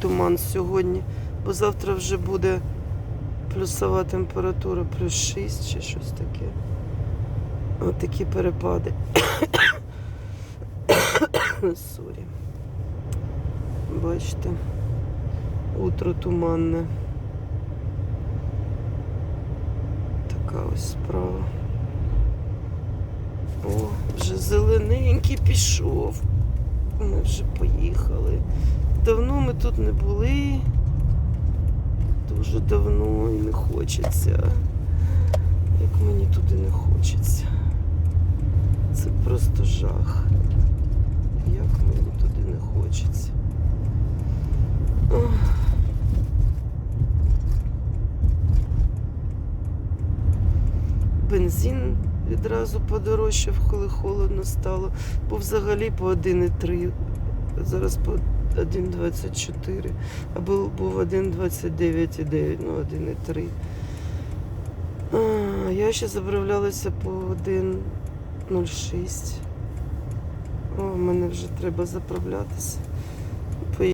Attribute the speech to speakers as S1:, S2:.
S1: туман сьогодні, бо завтра вже буде плюсова температура, плюс 6 чи щось таке. Ось такі перепади. Сорі. Бачите, утро туманне. Така ось справа. О, вже зелененький пішов. Ми вже поїхали. Давно ми тут не були. Дуже давно і не хочеться. Як мені туди не хочеться. Це просто жах. Як мені туди не хочеться. Бензин відразу подорожчав, коли холодно стало. Був взагалі по 1,3. Зараз по 1,24. А був, був 1,29,9, ну 1,3. А, я ще заправлялася по 1,06. О, мене вже треба заправлятися.